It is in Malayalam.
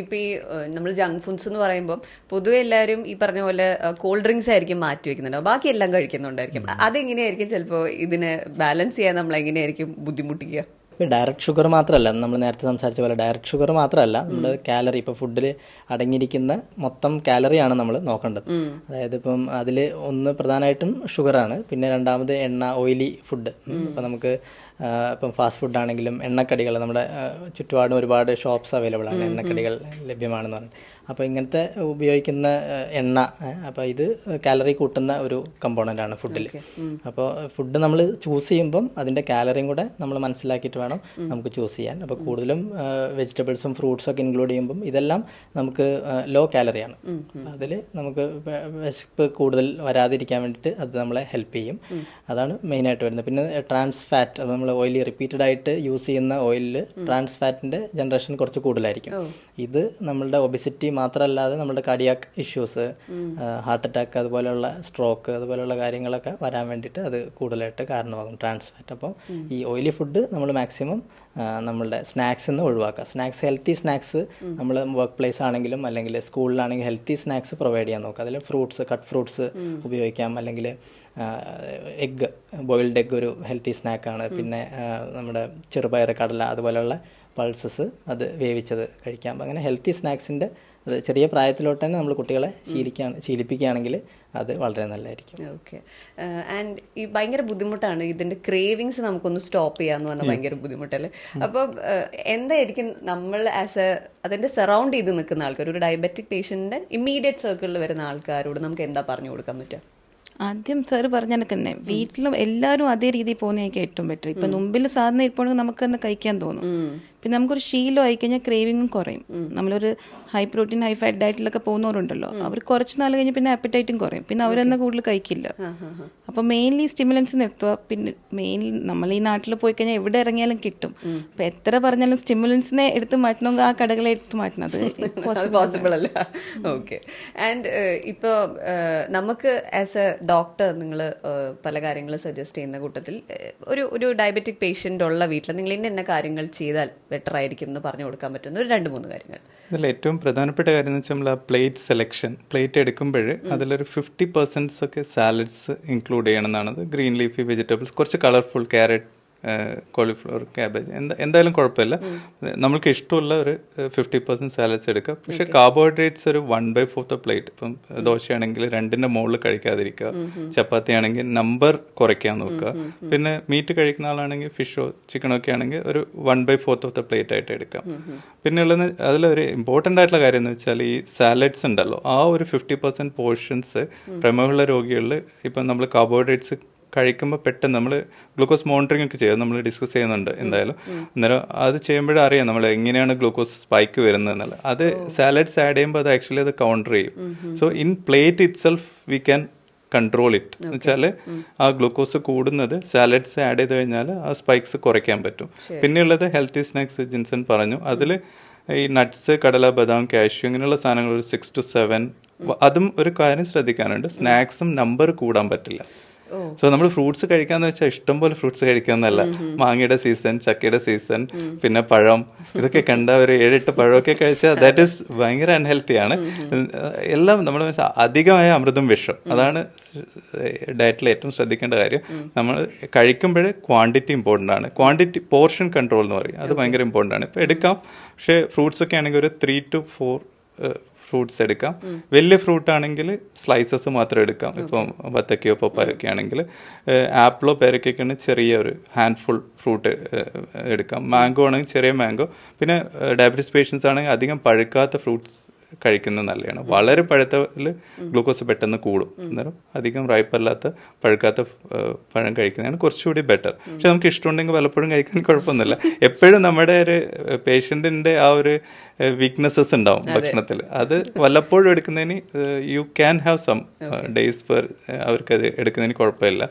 ഇപ്പൊ ഈ നമ്മൾ ജങ്ക് ഫുഡ്സ് എന്ന് പറയുമ്പോൾ പൊതുവെ എല്ലാവരും ഈ പറഞ്ഞ പോലെ കോൾഡ് ഡ്രിങ്ക്സ് ആയിരിക്കും മാറ്റി വെക്കുന്നുണ്ടാവും ബാക്കി എല്ലാം കഴിക്കുന്നുണ്ടായിരിക്കും അതെങ്ങനെയായിരിക്കും ചിലപ്പോൾ ഇതിനെ ബാലൻസ് ചെയ്യാൻ നമ്മൾ എങ്ങനെയായിരിക്കും ബുദ്ധിമുട്ടിക്കുക ഇപ്പോൾ ഡയറക്റ്റ് ഷുഗർ മാത്രമല്ല നമ്മൾ നേരത്തെ സംസാരിച്ച പോലെ ഡയറക്റ്റ് ഷുഗർ മാത്രമല്ല നമ്മൾ കാലറി ഇപ്പോൾ ഫുഡിൽ അടങ്ങിയിരിക്കുന്ന മൊത്തം കാലറിയാണ് നമ്മൾ നോക്കേണ്ടത്. അതായത് ഇപ്പം അതിൽ ഒന്ന് പ്രധാനമായിട്ടും ഷുഗറാണ് പിന്നെ രണ്ടാമത് എണ്ണ ഓയിലി ഫുഡ് ഇപ്പം നമുക്ക് ഇപ്പം ഫാസ്റ്റ് ഫുഡ് ആണെങ്കിലും എണ്ണക്കടികൾ നമ്മുടെ ചുറ്റുപാടും ഒരുപാട് ഷോപ്സ് അവൈലബിൾ ആണ്. എണ്ണക്കടികൾ ലഭ്യമാണെന്ന് പറഞ്ഞിട്ട് അപ്പോൾ ഇങ്ങനത്തെ ഉപയോഗിക്കുന്ന എണ്ണ അപ്പോൾ ഇത് കാലറി കൂട്ടുന്ന ഒരു കമ്പോണന്റ് ആണ് ഫുഡിൽ അപ്പോൾ ഫുഡ് നമ്മൾ ചൂസ് ചെയ്യുമ്പം അതിന്റെ കാലറിയും കൂടെ നമ്മൾ മനസ്സിലാക്കിയിട്ട് വേണം നമുക്ക് ചൂസ് ചെയ്യാൻ. അപ്പോൾ കൂടുതലും വെജിറ്റബിൾസും ഫ്രൂട്ട്സും ഒക്കെ ഇൻക്ലൂഡ് ചെയ്യുമ്പം ഇതെല്ലാം നമുക്ക് ലോ കാലറിയാണ് അതിൽ നമുക്ക് വിശപ്പ് കൂടുതൽ വരാതിരിക്കാൻ വേണ്ടിയിട്ട് അത് നമ്മളെ ഹെൽപ്പ് ചെയ്യും. അതാണ് മെയിനായിട്ട് വരുന്നത്. പിന്നെ ട്രാൻസ് ഫാറ്റ് അത് നമ്മൾ ഓയിൽ റിപ്പീറ്റഡ് ആയിട്ട് യൂസ് ചെയ്യുന്ന ഓയിലിൽ ട്രാൻസ് ഫാറ്റിന്റെ ജനറേഷൻ കുറച്ച് കൂടുതലായിരിക്കും. ഇത് നമ്മളുടെ ഒബിസിറ്റി മാത്രമല്ലാതെ നമ്മുടെ കാർഡിയാക് ഇഷ്യൂസ് ഹാർട്ട് അറ്റാക്ക് അതുപോലെയുള്ള സ്ട്രോക്ക് അതുപോലെയുള്ള കാര്യങ്ങളൊക്കെ വരാൻ വേണ്ടിയിട്ട് അത് കൂടുതലായിട്ട് കാരണമാകും ട്രാൻസ്ഫാറ്റ് അപ്പം ഈ ഓയിലി ഫുഡ് നമ്മൾ മാക്സിമം നമ്മളുടെ സ്നാക്സ് നിന്ന് ഒഴിവാക്കുക. സ്നാക്സ് ഹെൽത്തി സ്നാക്സ് നമ്മൾ വർക്ക് പ്ലേസ് ആണെങ്കിലും അല്ലെങ്കിൽ സ്കൂളിലാണെങ്കിലും ഹെൽത്തി സ്നാക്സ് പ്രൊവൈഡ് ചെയ്യാൻ നോക്കുക. അതിൽ ഫ്രൂട്ട്സ് കട്ട് ഫ്രൂട്ട്സ് ഉപയോഗിക്കാം. അല്ലെങ്കിൽ എഗ്ഗ് ബോയിൽഡ് എഗ്ഗ് ഒരു ഹെൽത്തി സ്നാക്കാണ് പിന്നെ നമ്മുടെ ചെറുപയർ കടല അതുപോലെയുള്ള പൾസസ് അത് വേവിച്ചത് കഴിക്കാം. അങ്ങനെ ഹെൽത്തി സ്നാക്സിന്റെ അത് ചെറിയ പ്രായത്തിലോട്ട് തന്നെ നമ്മൾ കുട്ടികളെ ശീലിക്കുകയാണ് ശീലിപ്പിക്കുകയാണെങ്കിൽ അത് വളരെ നല്ലതായിരിക്കും. ഓക്കെ ആൻഡ് ഈ ഭയങ്കര ബുദ്ധിമുട്ടാണ് ഇതിന്റെ ക്രേവിങ്സ് നമുക്കൊന്ന് സ്റ്റോപ്പ് ചെയ്യാന്ന് പറഞ്ഞാൽ ഭയങ്കര ബുദ്ധിമുട്ടല്ലേ? അപ്പം എന്തായിരിക്കും നമ്മൾ ആസ് എ അതിന്റെ സറൗണ്ട് ചെയ്ത് നിൽക്കുന്ന ആൾക്കാർ? ഒരു ഡയബറ്റിക് പേഷ്യന്റിന്റെ ഇമ്മീഡിയറ്റ് സർക്കിളിൽ വരുന്ന ആൾക്കാരോട് നമുക്ക് എന്താ പറഞ്ഞു കൊടുക്കാൻ പറ്റുക? ആദ്യം സാറ് പറഞ്ഞ കണക്ക് തന്നെ വീട്ടിലും എല്ലാവരും അതേ രീതിയിൽ പോകുന്നതായിരിക്കും ഏറ്റവും ബെറ്റർ ഇപ്പൊ മുമ്പിൽ സാധനം ഇരിപ്പോണെങ്കിൽ നമുക്ക് തന്നെ കഴിക്കാൻ തോന്നും. പിന്നെ നമുക്കൊരു ശീലം ആയി കഴിഞ്ഞാൽ ക്രേവിങ്ങും കുറയും. നമ്മളൊരു ഹൈ പ്രോട്ടീൻ ഹൈ ഫാറ്റ് ഡയറ്റിലൊക്കെ പോകുന്നവരുണ്ടല്ലോ. അവർ കുറച്ച് നാൾ കഴിഞ്ഞ് പിന്നെ അപ്പറ്റൈറ്റും കുറയും. പിന്നെ അവരെന്നെ കൂടുതൽ കഴിക്കില്ല. അപ്പൊ മെയിൻലി സ്റ്റിമുലൻസ് നിർത്തുക. പിന്നെ മെയിൻലി നമ്മൾ ഈ നാട്ടിൽ പോയി കഴിഞ്ഞാൽ എവിടെ ഇറങ്ങിയാലും കിട്ടും. അപ്പൊ എത്ര പറഞ്ഞാലും സ്റ്റിമുലൻസിനെ എടുത്ത് മാറ്റണമെങ്കിൽ ആ കടകളെ എടുത്ത് അത് പോസിബിൾ അല്ല. ഓക്കെ. ആൻഡ് ഇപ്പോൾ നമുക്ക് ആസ് എ ഡോക്ടർ നിങ്ങൾ പല കാര്യങ്ങൾ സജസ്റ്റ് ചെയ്യുന്ന കൂട്ടത്തിൽ ഒരു ഒരു ഡയബറ്റിക് പേഷ്യന്റ് ഉള്ള വീട്ടിൽ നിങ്ങൾ ഇന്ന ഇന്ന കാര്യങ്ങൾ ചെയ്താൽ ബെറ്റർ ആയിരിക്കും എന്ന് പറഞ്ഞു കൊടുക്കാൻ പറ്റുന്ന ഒരു രണ്ട് മൂന്ന് കാര്യങ്ങൾ. ഇതിൽ ഏറ്റവും പ്രധാനപ്പെട്ട കാര്യം എന്ന് വെച്ചാൽ നമ്മൾ ആ പ്ലേറ്റ് സെലക്ഷൻ പ്ലേറ്റ് എടുക്കുമ്പോൾ അതിലൊരു ഫിഫ്റ്റി പെർസെന്റ്സ് ഒക്കെ സാലഡ്സ് ഇൻക്ലൂഡ് ചെയ്യണം എന്നാണ്. ഗ്രീൻ ലീഫി വെജിറ്റബിൾസ് കുറച്ച് കളർഫുൾ ക്യാരറ്റ് കോളിഫ്ലവർ ക്യാബേജ് എന്താ എന്തായാലും കുഴപ്പമില്ല. നമ്മൾക്ക് ഇഷ്ടമുള്ള ഒരു ഫിഫ്റ്റി പെർസെന്റ് സാലഡ്സ് എടുക്കുക പക്ഷെ കാർബോഹൈഡ്രേറ്റ്സ് ഒരു വൺ ബൈ ഫോർത്ത് പ്ലേറ്റ് ഇപ്പം ദോശയാണെങ്കിൽ രണ്ടിന്റെ മുകളിൽ കഴിക്കാതിരിക്കുക. ചപ്പാത്തി ആണെങ്കിൽ നമ്പർ കുറയ്ക്കാൻ നോക്കുക. പിന്നെ മീറ്റ് കഴിക്കുന്ന ആളാണെങ്കിൽ ഫിഷോ ചിക്കനോ ഒക്കെ ആണെങ്കിൽ ഒരു one by fourth of the plate ആയിട്ട് എടുക്കാം. പിന്നെ ഉള്ളത് അതിലൊരു ഇമ്പോർട്ടന്റ് ആയിട്ടുള്ള കാര്യം എന്ന് വെച്ചാൽ ഈ സാലഡ്സ് ഉണ്ടല്ലോ. ആ ഒരു ഫിഫ്റ്റി പെർസെന്റ് പോർഷൻസ് പ്രമേഹമുള്ള രോഗികളിൽ ഇപ്പം നമ്മൾ കാർബോഹൈഡ്രേറ്റ്സ് കഴിക്കുമ്പോൾ പെട്ടെന്ന് നമ്മൾ ഗ്ലൂക്കോസ് മോണിറ്ററിംഗ് ഒക്കെ ചെയ്യാം. നമ്മൾ ഡിസ്കസ് ചെയ്യുന്നുണ്ട് എന്തായാലും. അന്നേരം അത് ചെയ്യുമ്പോഴേ അറിയാം നമ്മൾ എങ്ങനെയാണ് ഗ്ലൂക്കോസ് സ്പൈക്ക് വരുന്നത് എന്നുള്ളത്. അത് സാലഡ്സ് ആഡ് ചെയ്യുമ്പോൾ അത് ആക്ച്വലി അത് കൗണ്ടർ ചെയ്യും. So in plate itself we can control it. എന്ന് വെച്ചാൽ ആ ഗ്ലൂക്കോസ് കൂടുന്നത് സാലഡ്സ് ആഡ് ചെയ്ത് കഴിഞ്ഞാൽ ആ സ്പൈക്സ് കുറയ്ക്കാൻ പറ്റും. പിന്നെയുള്ളത് ഹെൽത്തി സ്നാക്സ് ജിൻസൺ പറഞ്ഞു. അതിൽ ഈ നട്ട്സ് കടല ബദാം കാഷ്യൂ ഇങ്ങനെയുള്ള സാധനങ്ങൾ ഒരു സിക്സ് ടു സെവൻ. അതും ഒരു കാര്യം ശ്രദ്ധിക്കാനുണ്ട്. സ്നാക്സും നമ്പർ കൂടാൻ പറ്റില്ല. സോ നമ്മൾ ഫ്രൂട്ട്സ് കഴിക്കാന്ന് വെച്ചാൽ ഇഷ്ടം പോലെ ഫ്രൂട്ട്സ് കഴിക്കാന്നല്ല മാങ്ങയുടെ സീസൺ ചക്കയുടെ സീസൺ പിന്നെ പഴം. ഇതൊക്കെ കണ്ട ഒരു ഏഴെട്ട് പഴമൊക്കെ കഴിച്ചാൽ ദാറ്റ് ഇസ് ഭയങ്കര അൺഹെൽത്തി ആണ്. എല്ലാം നമ്മൾ അധികമായ അമൃതും വിഷം. അതാണ് ഡയറ്റിൽ ഏറ്റവും ശ്രദ്ധിക്കേണ്ട കാര്യം. നമ്മൾ കഴിക്കുമ്പോൾ ക്വാണ്ടിറ്റി ഇമ്പോർട്ടന്റ് ആണ്. ക്വാണ്ടിറ്റി പോർഷൻ കൺട്രോൾ എന്ന് പറയും. അത് ഭയങ്കര ഇമ്പോർട്ടന്റ് ആണ്. ഇപ്പം എടുക്കാം. പക്ഷേ ഫ്രൂട്ട്സ് ഒക്കെ ആണെങ്കിൽ ഒരു ത്രീ ടു ഫോർ ഫ്രൂട്ട്സ് എടുക്കാം. വലിയ ഫ്രൂട്ട് ആണെങ്കിൽ സ്ലൈസസ് മാത്രം എടുക്കാം. ഇപ്പം ബത്തക്കയോ പപ്പായൊക്കെ ആണെങ്കിൽ ആപ്പിളോ പേരക്കൊക്കെ ആണെങ്കിൽ ചെറിയ ഒരു ഹാൻഡ്ഫുൾ ഫ്രൂട്ട് എടുക്കാം. മാംഗോ ആണെങ്കിൽ ചെറിയ മാംഗോ. പിന്നെ ഡയബറ്റിസ് പേഷ്യൻസ് ആണെങ്കിൽ അധികം പഴുക്കാത്ത ഫ്രൂട്ട്സ് കഴിക്കുന്നത് നല്ലതാണ്. വളരെ പഴുത്തതിൽ ഗ്ലൂക്കോസ് പെട്ടെന്ന് കൂടും. അന്നേരം അധികം റൈപ്പല്ലാത്ത പഴുക്കാത്ത പഴം കഴിക്കുന്നതാണ് കുറച്ചുകൂടി ബെറ്റർ പക്ഷെ നമുക്ക് ഇഷ്ടമുണ്ടെങ്കിൽ പലപ്പോഴും കഴിക്കാൻ കുഴപ്പമൊന്നുമില്ല. എപ്പോഴും നമ്മുടെ ഒരു പേഷ്യന്റിന്റെ ആ ഒരു വീക്ക്നെസ്സസ് ഉണ്ടാവും ഭക്ഷണത്തിൽ അത് വല്ലപ്പോഴും എടുക്കുന്നതിന് you can have some days per അവർക്കത് എടുക്കുന്നതിന് കുഴപ്പമില്ല.